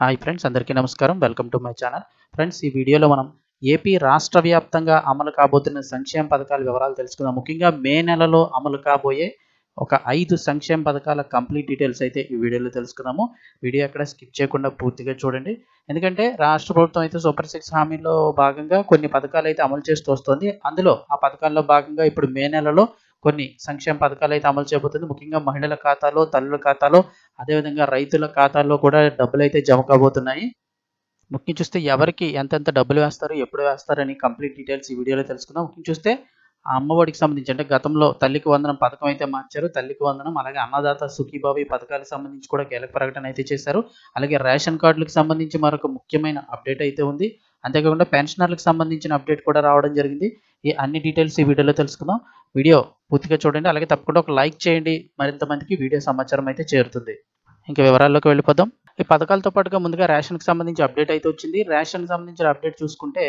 Hi friends అందరికీ నమస్కారం. Welcome to my channel. Friends ఈ వీడియోలో మనం ఏపీ రాష్ట్ర వ్యాప్తంగా అమలు కాబోతున్న సంక్షేమ పథకాల వివరాలు తెలుసుకుందాం. ముఖ్యంగా మే నెలలో అమలు కాబోయే ఒక ఐదు సంక్షేమ పథకాల కంప్లీట్ డీటెయిల్స్ అయితే ఈ వీడియోలో తెలుసుకుందాము. వీడియో అక్కడ స్కిప్ చేయకుండా పూర్తిగా చూడండి. ఎందుకంటే రాష్ట్ర ప్రభుత్వం అయితే సూపర్ సిక్స్ హామీలో భాగంగా కొన్ని పథకాలు అయితే అమలు చేస్తూ వస్తుంది. అందులో ఆ పథకాల్లో భాగంగా ఇప్పుడు మే నెలలో కొన్ని సంక్షేమ పథకాలు అయితే అమలు చేయబోతుంది. ముఖ్యంగా మహిళల ఖాతాలో తల్లుల ఖాతాలో అదేవిధంగా రైతుల ఖాతాల్లో కూడా డబ్బులు అయితే జమ కాబోతున్నాయి. ముఖ్యం చూస్తే ఎవరికి ఎంతెంత డబ్బులు వేస్తారు ఎప్పుడు వేస్తారని కంప్లీట్ డీటెయిల్స్ ఈ వీడియోలో తెలుసుకుందాం. ముఖ్యం చూస్తే ఆ అమ్మఒడికి సంబంధించి అంటే గతంలో తల్లికి వందనం పథకం అయితే మార్చారు. తల్లికి వందనం అలాగే అన్నదాత సుఖీబాబు ఈ పథకాలకు సంబంధించి కూడా కీలక ప్రకటన అయితే చేశారు. అలాగే రేషన్ కార్డులకు సంబంధించి మరొక ముఖ్యమైన అప్డేట్ అయితే ఉంది. అంతేకాకుండా పెన్షనర్లకు సంబంధించిన అప్డేట్ కూడా రావడం జరిగింది. ఈ అన్ని డీటెయిల్స్ ఈ వీడియోలో తెలుసుకుందాం. వీడియో పూర్తిగా చూడండి. అలాగే తప్పకుండా ఒక లైక్ చేయండి. మరింత మందికి వీడియో సమాచారం అయితే చేరుతుంది. ఇంకా వివరాల్లోకి వెళ్ళిపోదాం. ఈ పథకాలతో పాటుగా ముందుగా రేషన్కి సంబంధించి అప్డేట్ అయితే వచ్చింది. రేషన్కి సంబంధించిన అప్డేట్ చూసుకుంటే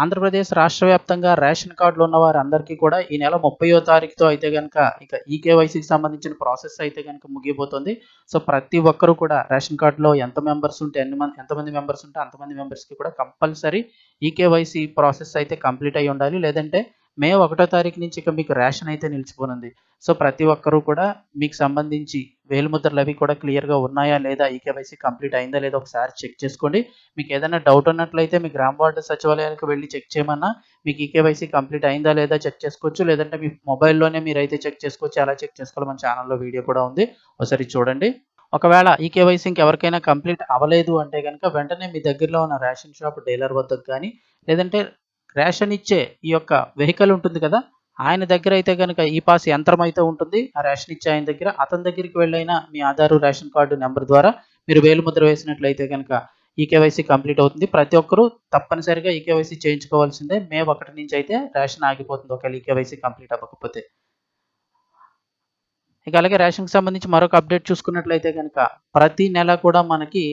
ఆంధ్రప్రదేశ్ రాష్ట్ర వ్యాప్తంగా రేషన్ కార్డులు ఉన్న వారందరికీ కూడా ఈ నెల ముప్పయో తారీఖుతో అయితే కనుక ఇక ఈకేవైసీకి సంబంధించిన ప్రాసెస్ అయితే కనుక ముగిపోతుంది సో ప్రతి ఒక్కరూ కూడా రేషన్ కార్డులో ఎంత మెంబర్స్ ఉంటే ఎన్ని మంది ఎంతమంది మెంబర్స్ ఉంటే అంతమంది మెంబర్స్కి కూడా కంపల్సరీ ఈకేవైసీ ప్రాసెస్ అయితే కంప్లీట్ అయి ఉండాలి. లేదంటే మే ఒకటో తారీఖు నుంచి ఇక మీకు రేషన్ అయితే నిలిచిపోనుంది. సో ప్రతి ఒక్కరూ కూడా మీకు సంబంధించి వేలుముద్రలు అవి కూడా క్లియర్గా ఉన్నాయా లేదా ఈకేవైసీ కంప్లీట్ అయిందా లేదా ఒకసారి చెక్ చేసుకోండి. మీకు ఏదైనా డౌట్ ఉన్నట్లయితే మీ గ్రామ వార్డు సచివాలయానికి వెళ్ళి చెక్ చేయమన్నా మీకు ఈకేవైసీ కంప్లీట్ అయిందా లేదా చెక్ చేసుకోవచ్చు. లేదంటే మీ మొబైల్లోనే మీరు అయితే చెక్ చేసుకోవచ్చు. అలా చెక్ చేసుకోవాలి. మన ఛానల్లో వీడియో కూడా ఉంది. ఒకసారి చూడండి. ఒకవేళ ఈ కేవైసీ ఇంకెవరికైనా కంప్లీట్ అవ్వలేదు అంటే కనుక వెంటనే మీ దగ్గరలో ఉన్న రేషన్ షాప్ డీలర్ వద్దకు కానీ లేదంటే రేషన్ ఇచ్చే ఈ యొక్క వెహికల్ ఉంటుంది కదా ఆయన దగ్గర అయితే కనుక ఈ పాస్ యంత్రం అయితే ఉంటుంది. ఆ రేషన్ ఇచ్చే ఆయన దగ్గర అతని దగ్గరికి వెళ్ళైనా మీ ఆధారు రేషన్ కార్డు నెంబర్ ద్వారా మీరు వేలు ముద్ర వేసినట్లయితే కనుక ఈ కేవైసీ కంప్లీట్ అవుతుంది. ప్రతి ఒక్కరూ తప్పనిసరిగా ఈ కేవైసీ చేయించుకోవాల్సిందే. మే ఒకటి నుంచి అయితే రేషన్ ఆగిపోతుంది. ఒకవేళ ఈ కేవైసీ కంప్లీట్ అవ్వకపోతే. ఇక అలాగే రేషన్కి సంబంధించి మరొక అప్డేట్ చూసుకున్నట్లయితే కనుక ప్రతి నెల కూడా మనకి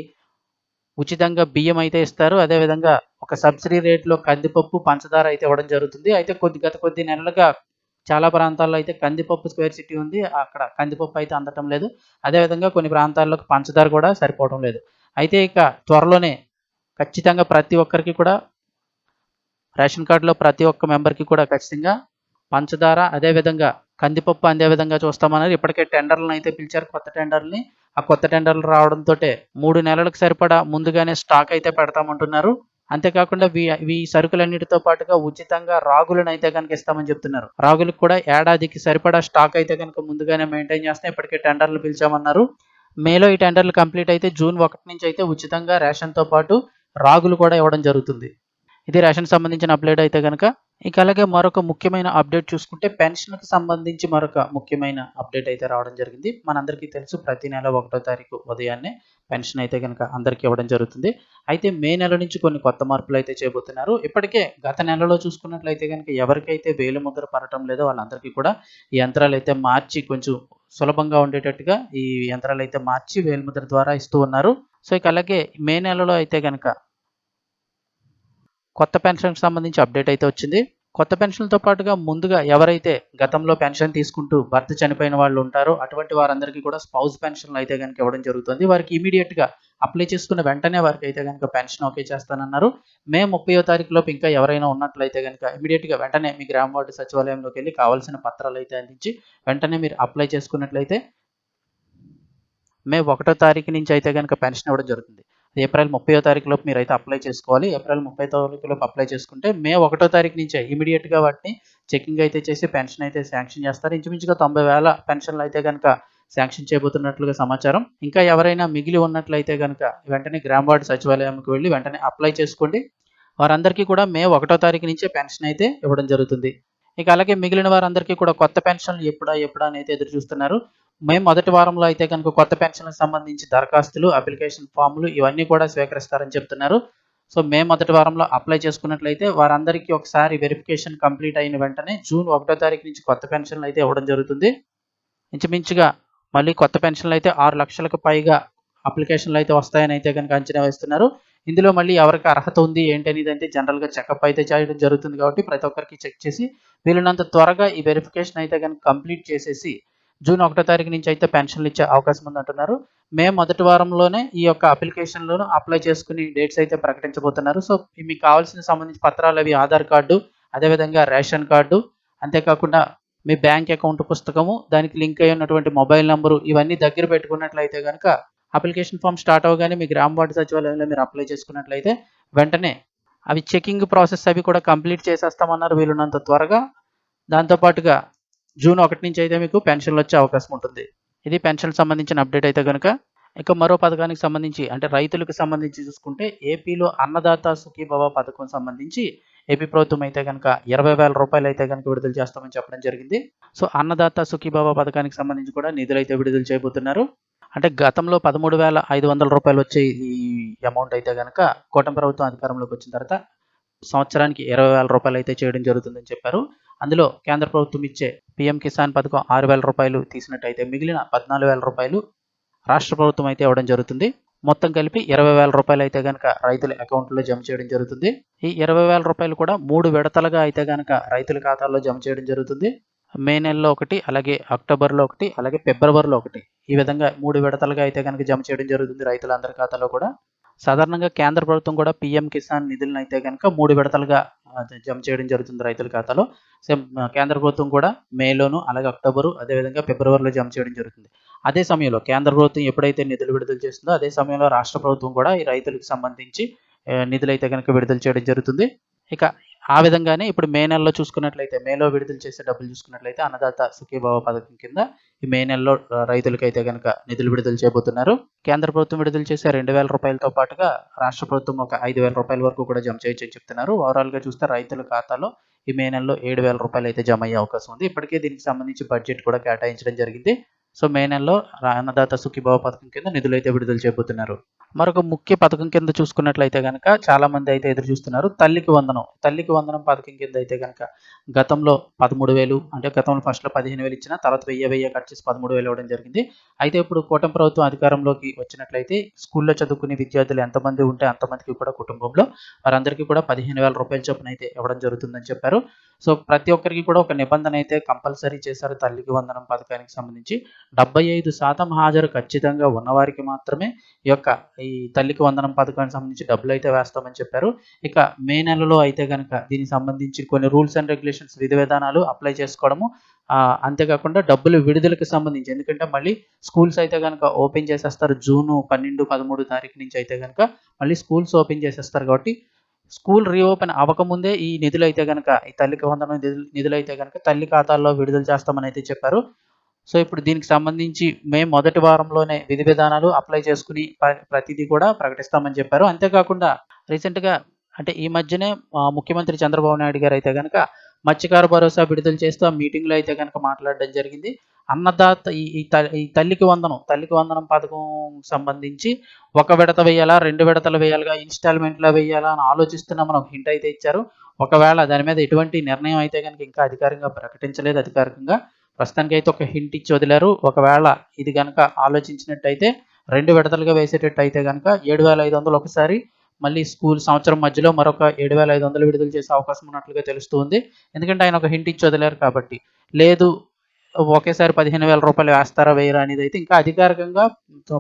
ఉచితంగా బియ్యం అయితే ఇస్తారు. అదేవిధంగా ఒక సబ్సిడీ రేట్లో కందిపప్పు పంచదార అయితే ఇవ్వడం జరుగుతుంది. అయితే కొద్ది గత కొద్ది నెలలుగా చాలా ప్రాంతాల్లో అయితే కందిపప్పు స్క్వేర్ సిటీ ఉంది. అక్కడ కందిపప్పు అయితే అందటం లేదు. అదేవిధంగా కొన్ని ప్రాంతాల్లో పంచదార కూడా సరిపోవడం లేదు. అయితే ఇక త్వరలోనే ఖచ్చితంగా ప్రతి ఒక్కరికి కూడా రేషన్ కార్డులో ప్రతి ఒక్క మెంబర్కి కూడా ఖచ్చితంగా పంచదార అదేవిధంగా కందిపప్పు అందే విధంగా చూస్తామన్నారు. ఇప్పటికే టెండర్లను అయితే పిలిచారు కొత్త టెండర్ని. ఆ కొత్త టెండర్లు రావడంతో మూడు నెలలకు సరిపడా ముందుగానే స్టాక్ అయితే పెడతామంటున్నారు. అంతేకాకుండా ఈ సరుకులన్నిటితో పాటుగా ఉచితంగా రాగులను అయితే కనుక ఇస్తామని చెప్తున్నారు. రాగులకు కూడా ఏడాదికి సరిపడా స్టాక్ అయితే కనుక ముందుగానే మెయింటైన్ చేస్తే ఇప్పటికే టెండర్లు పిలిచామన్నారు. మేలో ఈ టెండర్లు కంప్లీట్ అయితే జూన్ ఒకటి నుంచి అయితే ఉచితంగా రేషన్తో పాటు రాగులు కూడా ఇవ్వడం జరుగుతుంది. ఇది రేషన్ సంబంధించిన అప్డేట్ అయితే కనుక ఇక అలాగే మరొక ముఖ్యమైన అప్డేట్ చూసుకుంటే పెన్షన్కి సంబంధించి మరొక ముఖ్యమైన అప్డేట్ అయితే రావడం జరిగింది. మనందరికీ తెలుసు ప్రతి నెల ఒకటో తారీఖు ఉదయాన్నే పెన్షన్ అయితే కనుక అందరికీ ఇవ్వడం జరుగుతుంది. అయితే మే నెల నుంచి కొన్ని కొత్త మార్పులు అయితే చేయబోతున్నారు ఇప్పటికే గత నెలలో చూసుకున్నట్లయితే కనుక ఎవరికైతే వేలు ముద్ర పడటం లేదో వాళ్ళందరికీ కూడా ఈ యంత్రాలు అయితే మార్చి కొంచెం సులభంగా ఉండేటట్టుగా ఈ యంత్రాలు అయితే మార్చి వేలుముద్ర ద్వారా ఇస్తూ ఉన్నారు. సో ఇక అలాగే మే నెలలో అయితే కనుక కొత్త పెన్షన్కి సంబంధించి అప్డేట్ అయితే వచ్చింది. కొత్త పెన్షన్లతో పాటుగా ముందుగా ఎవరైతే గతంలో పెన్షన్ తీసుకుంటూ భర్త చనిపోయిన వాళ్ళు ఉంటారో అటువంటి వారందరికీ కూడా స్పౌస్ పెన్షన్లు అయితే కనుక ఇవ్వడం జరుగుతుంది. వారికి ఇమీడియట్గా అప్లై చేసుకున్న వెంటనే వారికి అయితే కనుక పెన్షన్ ఓకే చేస్తానన్నారు. మే ముప్పయో తారీఖులోపు ఇంకా ఎవరైనా ఉన్నట్లయితే కనుక ఇమీడియట్గా వెంటనే మీ గ్రామ వార్డు సచివాలయంలోకి వెళ్ళి కావాల్సిన పత్రాలు అయితే అందించి వెంటనే మీరు అప్లై చేసుకున్నట్లయితే మే ఒకటో తారీఖు నుంచి అయితే కనుక పెన్షన్ ఇవ్వడం జరుగుతుంది. ఏప్రిల్ ముప్పై తారీఖులోపు మీరు అయితే అప్లై చేసుకోవాలి. ఏప్రిల్ ముప్పై తారీఖులోపు అప్లై చేసుకుంటే మే ఒకటో తారీఖు నుంచే ఇమీడియట్గా వాటిని చెకింగ్ అయితే చేసి పెన్షన్ అయితే శాంక్షన్ చేస్తారు. ఇంచుమించుగా తొంభై వేల పెన్షన్లు అయితే కనుక శాంక్షన్ చేయబోతున్నట్లుగా సమాచారం. ఇంకా ఎవరైనా మిగిలి ఉన్నట్లయితే కనుక వెంటనే గ్రామ వార్డు సచివాలయంకి వెళ్ళి వెంటనే అప్లై చేసుకోండి. వారందరికీ కూడా మే ఒకటో తారీఖు నుంచే పెన్షన్ అయితే ఇవ్వడం జరుగుతుంది. ఇక అలాగే మిగిలిన వారందరికీ కూడా కొత్త పెన్షన్లు ఎప్పుడా ఎప్పుడా అని అయితే ఎదురు చూస్తున్నారు. మే మొదటి వారంలో అయితే కనుక కొత్త పెన్షన్లకు సంబంధించి దరఖాస్తులు అప్లికేషన్ ఫామ్లు ఇవన్నీ కూడా స్వీకరిస్తారని చెప్తున్నారు. సో మే మొదటి వారంలో అప్లై చేసుకున్నట్లయితే వారందరికీ ఒకసారి వెరిఫికేషన్ కంప్లీట్ అయిన వెంటనే జూన్ ఒకటో తారీఖు నుంచి కొత్త పెన్షన్లు అయితే ఇవ్వడం జరుగుతుంది. ఇంచుమించుగా మళ్ళీ కొత్త పెన్షన్లు అయితే ఆరు లక్షలకు పైగా అప్లికేషన్లు అయితే వస్తాయని అయితే కనుక అంచనా వేస్తున్నారు. ఇందులో మళ్ళీ ఎవరికి అర్హత ఉంది ఏంటి అనేది అయితే జనరల్గా చెకప్ అయితే చేయడం జరుగుతుంది కాబట్టి ప్రతి ఒక్కరికి చెక్ చేసి వీళ్ళనంత త్వరగా ఈ వెరిఫికేషన్ అయితే కనుక కంప్లీట్ చేసేసి జూన్ ఒకటో తారీఖు నుంచి అయితే పెన్షన్లు ఇచ్చే అవకాశం ఉందంటున్నారు. మే మొదటి వారంలోనే ఈ యొక్క అప్లికేషన్లను అప్లై చేసుకుని డేట్స్ అయితే ప్రకటించబోతున్నారు. సో మీకు కావాల్సిన సంబంధించి పత్రాలు అవి ఆధార్ కార్డు అదేవిధంగా రేషన్ కార్డు అంతేకాకుండా మీ బ్యాంక్ అకౌంట్ పుస్తకము దానికి లింక్ అయి ఉన్నటువంటి మొబైల్ నంబరు ఇవన్నీ దగ్గర పెట్టుకున్నట్లయితే కనుక అప్లికేషన్ ఫామ్ స్టార్ట్ అవ్వగానే మీ గ్రామ వార్డు సచివాలయంలో మీరు అప్లై చేసుకున్నట్లయితే వెంటనే అవి చెకింగ్ ప్రాసెస్ అవి కూడా కంప్లీట్ చేసేస్తామన్నారు వీలున్నంత త్వరగా. దాంతోపాటుగా జూన్ ఒకటి నుంచి అయితే మీకు పెన్షన్లు వచ్చే అవకాశం ఉంటుంది. ఇది పెన్షన్ సంబంధించిన అప్డేట్ అయితే కనుక ఇక మరో పథకానికి సంబంధించి అంటే రైతులకు సంబంధించి చూసుకుంటే ఏపీలో అన్నదాత సుఖీభవ పథకం సంబంధించి ఏపీ ప్రభుత్వం అయితే కనుక ఇరవై వేల రూపాయలు అయితే కనుక విడుదల చేస్తామని చెప్పడం జరిగింది. సో అన్నదాత సుఖీభవ పథకానికి సంబంధించి కూడా నిధులు అయితే విడుదల చేయబోతున్నారు. అంటే గతంలో పదమూడు వేల ఐదు వందల రూపాయలు వచ్చే ఈ అమౌంట్ అయితే కనుక కూటమి ప్రభుత్వం అధికారంలోకి వచ్చిన తర్వాత సంవత్సరానికి ఇరవై వేల రూపాయలు అయితే చేయడం జరుగుతుందని చెప్పారు. అందులో కేంద్ర ప్రభుత్వం ఇచ్చే పిఎం కిసాన్ పథకం ఆరు వేల రూపాయలు తీసినట్టయితే మిగిలిన పద్నాలుగు వేల రూపాయలు రాష్ట్ర ప్రభుత్వం అయితే ఇవ్వడం జరుగుతుంది. మొత్తం కలిపి ఇరవై వేల రూపాయలు అయితే కనుక రైతుల అకౌంట్లో జమ చేయడం జరుగుతుంది. ఈ ఇరవై వేల రూపాయలు కూడా మూడు విడతలుగా అయితే కనుక రైతుల ఖాతాల్లో జమ చేయడం జరుగుతుంది. మే నెలలో ఒకటి అలాగే అక్టోబర్లో ఒకటి అలాగే ఫిబ్రవరిలో ఒకటి. ఈ విధంగా మూడు విడతలుగా అయితే కనుక జమ చేయడం జరుగుతుంది రైతులందరి ఖాతాలో కూడా. సాధారణంగా కేంద్ర ప్రభుత్వం కూడా పిఎం కిసాన్ నిధులను అయితే కనుక మూడు విడతలుగా జమ చేయడం జరుగుతుంది రైతుల ఖాతాలో. సేమ్ కేంద్ర ప్రభుత్వం కూడా మేలోను అలాగే అక్టోబరు అదేవిధంగా ఫిబ్రవరిలో జమ చేయడం జరుగుతుంది. అదే సమయంలో కేంద్ర ప్రభుత్వం ఎప్పుడైతే నిధులు విడుదల చేస్తుందో అదే సమయంలో రాష్ట్ర ప్రభుత్వం కూడా ఈ రైతులకు సంబంధించి నిధులైతే నిధులు అయితే కనుక విడుదల చేయడం జరుగుతుంది. ఇక ఆ విధంగానే ఇప్పుడు మే నెలలో చూసుకున్నట్లయితే మేలో విడుదల చేసే డబ్బులు చూసుకున్నట్లయితే అన్నదాత సుఖీభావ పథకం కింద ఈ మే నెలలో రైతులకైతే కనుక నిధులు విడుదల చేయబోతున్నారు. కేంద్ర ప్రభుత్వం విడుదల చేసే రెండు వేల రూపాయలతో పాటుగా రాష్ట్ర ప్రభుత్వం ఒక ఐదు వేల రూపాయల వరకు కూడా జమ చేయొచ్చని చెప్తున్నారు. ఓవరాల్గా చూస్తే రైతుల ఖాతాలో ఈ మే నెలలో ఏడు వేల రూపాయలు అయితే జమ అయ్యే అవకాశం ఉంది. ఇప్పటికే దీనికి సంబంధించి బడ్జెట్ కూడా కేటాయించడం జరిగింది. సో మే నెలలో రా- అన్నదాత సుఖీభావ పథకం కింద నిధులు అయితే విడుదల చేయబోతున్నారు. మరొక ముఖ్య పథకం కింద చూసుకున్నట్లయితే కనుక చాలా మంది అయితే ఎదురు చూస్తున్నారు తల్లికి వందనం. తల్లికి వందనం పథకం కింద అయితే కనుక గతంలో పదమూడు వేలు అంటే గతంలో ఫస్ట్లో పదిహేను వేలు ఇచ్చిన తర్వాత వెయ్యి వెయ్యి కట్ చేసి పదమూడు వేలు ఇవ్వడం జరిగింది. అయితే ఇప్పుడు కూటమి ప్రభుత్వం అధికారంలోకి వచ్చినట్లయితే స్కూల్లో చదువుకునే విద్యార్థులు ఎంతమంది ఉంటే అంతమందికి కూడా కుటుంబంలో వారందరికీ కూడా పదిహేను వేల రూపాయల చొప్పున అయితే ఇవ్వడం జరుగుతుందని చెప్పారు. సో ప్రతి ఒక్కరికి కూడా ఒక నిబంధన అయితే కంపల్సరీ చేశారు తల్లికి వందనం పథకానికి సంబంధించి. డెబ్బై ఐదు శాతం హాజరు ఖచ్చితంగా ఉన్నవారికి మాత్రమే ఈ యొక్క ఈ తల్లికి వందనం పథకానికి సంబంధించి డబ్బులు అయితే వేస్తామని చెప్పారు. ఇక మే నెలలో అయితే కనుక దీనికి సంబంధించి కొన్ని రూల్స్ అండ్ రెగ్యులేషన్స్ విధి విధానాలు అప్లై చేసుకోవడము అంతేకాకుండా డబ్బులు విడుదలకు సంబంధించి ఎందుకంటే మళ్ళీ స్కూల్స్ అయితే కనుక ఓపెన్ చేసేస్తారు జూను పన్నెండు పదమూడు తారీఖు నుంచి అయితే కనుక మళ్ళీ స్కూల్స్ ఓపెన్ చేసేస్తారు కాబట్టి స్కూల్ రీఓపెన్ అవ్వకముందే ఈ నిధులు అయితే కనుక ఈ తల్లికి వందనం నిధులు నిధులు అయితే కనుక తల్లి ఖాతాల్లో విడుదల చేస్తామని అయితే చెప్పారు. సో ఇప్పుడు దీనికి సంబంధించి మేము మొదటి వారంలోనే విధి విధానాలు అప్లై చేసుకుని ప్రతిదీ కూడా ప్రకటిస్తామని చెప్పారు. అంతేకాకుండా రీసెంట్గా అంటే ఈ మధ్యనే ముఖ్యమంత్రి చంద్రబాబు నాయుడు గారు అయితే కనుక మత్స్యకార భరోసా విడుదల చేస్తూ ఆ మీటింగ్లో అయితే కనుక మాట్లాడడం జరిగింది. అన్నదాత ఈ ఈ త- ఈ తల్లికి వందనం తల్లికి వందనం పథకం సంబంధించి ఒక విడత వేయాలా రెండు విడతలు వేయాలిగా ఇన్స్టాల్మెంట్లో వేయాలా అని ఆలోచిస్తున్నామని ఒక హింట్ అయితే ఇచ్చారు. ఒకవేళ దాని మీద ఎటువంటి నిర్ణయం అయితే కనుక ఇంకా అధికారికంగా ప్రకటించలేదు అధికారికంగా ప్రస్తుతానికి అయితే ఒక హింట్ ఇచ్చి వదిలారు. ఒకవేళ ఇది కనుక ఆలోచించినట్టయితే రెండు విడతలుగా వేసేటట్టు అయితే కనుక ఏడు వేల ఐదు వందలు ఒకసారి మళ్ళీ స్కూల్ సంవత్సరం మధ్యలో మరొక ఏడు వేల ఐదు వందలు విడుదల చేసే అవకాశం ఉన్నట్లుగా తెలుస్తుంది ఎందుకంటే ఆయన ఒక హింట్ ఇచ్చి వదిలేరు కాబట్టి. లేదు ఒకేసారి పదిహేను వేల రూపాయలు వేస్తారా వేయరా అనేది అయితే ఇంకా అధికారికంగా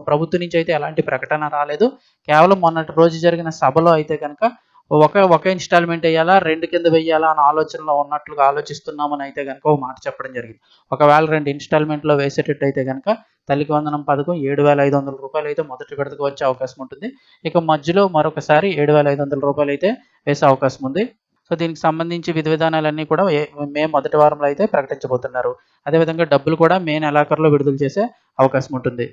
ప్రభుత్వం నుంచి అయితే ఎలాంటి ప్రకటన రాలేదు. కేవలం మొన్నటి రోజు జరిగిన సభలో అయితే కనుక ఒక ఒక ఇన్స్టాల్మెంట్ వేయాలా రెండు కింద వేయాలా అని ఆలోచనలో ఉన్నట్లుగా ఆలోచిస్తున్నామని అయితే కనుక ఓ మాట చెప్పడం జరిగింది. ఒకవేళ రెండు ఇన్స్టాల్మెంట్లో వేసేటట్టు అయితే కనుక తల్లికి వందనం పథకం ఏడు వేల ఐదు వందల రూపాయలు అయితే మొదటి విడతకు వచ్చే అవకాశం ఉంటుంది. ఇక మధ్యలో మరొకసారి ఏడు వేల ఐదు వందల రూపాయలు అయితే వేసే అవకాశం ఉంది. సో దీనికి సంబంధించి విధి విధానాలన్నీ కూడా మే మొదటి వారంలో అయితే ప్రకటించబోతున్నారు. అదేవిధంగా డబ్బులు కూడా మే నెలాఖరులో విడుదల చేసే అవకాశం ఉంటుంది.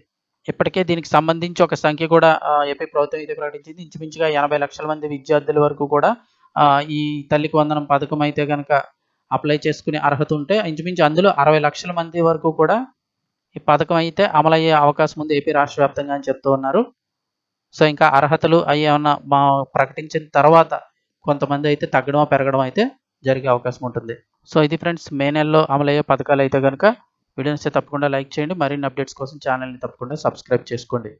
ఇప్పటికే దీనికి సంబంధించి ఒక సంఖ్య కూడా ఏపీ ప్రభుత్వం అయితే ప్రకటించింది. ఇంచుమించుగా ఎనభై లక్షల మంది విద్యార్థుల వరకు కూడా ఈ తల్లికి వందనం పథకం అయితే కనుక అప్లై చేసుకునే అర్హత ఉంటే ఇంచుమించు అందులో అరవై లక్షల మంది వరకు కూడా ఈ పథకం అయితే అమలయ్యే అవకాశం ఉంది ఏపీ రాష్ట్ర వ్యాప్తంగా అని చెప్తూ ఉన్నారు. సో ఇంకా అర్హతలు అవి ఏమన్నా మా ప్రకటించిన తర్వాత కొంతమంది అయితే తగ్గడం పెరగడం అయితే జరిగే అవకాశం ఉంటుంది. సో ఇది ఫ్రెండ్స్ మే నెలలో అమలయ్యే పథకాలు అయితే కనుక వీడియోని తప్పకుండా లైక్ చేయండి. మరిన్ని అప్డేట్స్ కోసం ఛానల్ని తప్పకుండా సబ్స్క్రైబ్ చేసుకోండి.